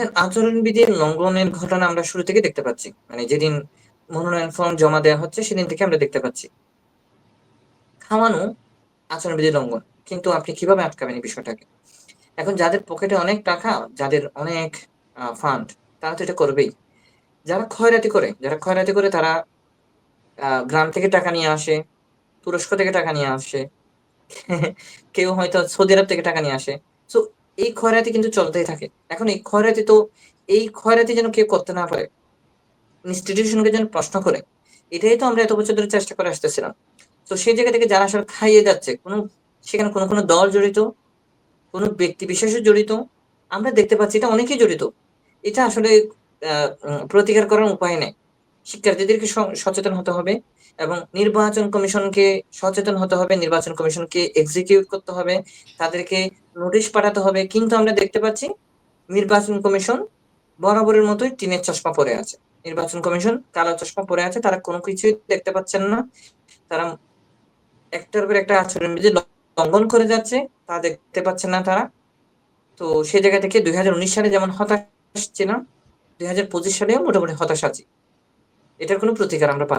দেখেন আচরণবিধির লঙ্ঘনের ঘটনা আমরা শুরু থেকে দেখতে পাচ্ছি। মানে যেদিন মনোনয়ন ফর্ম জমা দেওয়া হচ্ছে, সেদিন থেকে আমরা দেখতে পাচ্ছি। খাওয়ানো আচরণবিধি লঙ্ঘন। কিন্তু আপনি কীভাবে আটকাবেন এই বিষয়টাকে? এখন যাদের পকেটে অনেক টাকা, যাদের অনেক ফান্ড তারা তো এটা করবেই। যারা ক্ষয়রাতি করে, যারা ক্ষয়রাতি করে তারা গ্রাম থেকে টাকা নিয়ে আসে, তুরস্ক থেকে টাকা নিয়ে আসে, কেউ হয়তো সৌদি আরব থেকে টাকা নিয়ে আসে। তো এই ক্ষয়রাতি কিন্তু চলতেই থাকে। এখন এই ক্ষয়রাতি তো, এই ক্ষয়রাতি যেন কেউ করতে না পারে ইনস্টিটিউশনকে যেন প্রশ্ন করে, এটাই তো আমরা এত বছর ধরে চেষ্টা করে আসতেছিলাম। তো সেই জায়গা থেকে যারা আসলে খাইয়ে যাচ্ছে, কোনো, সেখানে কোনো কোনো দল জড়িত, কোনো ব্যক্তি বিশেষও জড়িত, আমরা দেখতে পাচ্ছি এটা অনেকেই জড়িত। এটা আসলে প্রতিকার করার উপায় নেই। শিক্ষার্থীদেরকে সচেতন হতে হবে এবং নির্বাচন কমিশনকে সচেতন হতে হবে, নির্বাচন কমিশনকে এক্সিকিউট করতে হবে, তাদেরকে নোটিশ পাঠাতে হবে। কিন্তু আমরা দেখতে পাচ্ছি নির্বাচন কমিশন বরাবরের মতোই টিনের চশমা পরে আছে। নির্বাচন কমিশন কালো চশমা পরে আছে, তারা কোনো কিছুই দেখতে পাচ্ছেন না। তারা একটার পর একটা আচরণবিধি লঙ্ঘন করে যাচ্ছে, তা দেখতে পাচ্ছেন না তারা। তো সেই জায়গা থেকে দুই হাজার উনিশ সালে যেমন হতাশ ছিলাম, দুই সালেও মোটামুটি হতাশ আছি। এটার কোনো প্রতিকার আমরা পাচ্ছি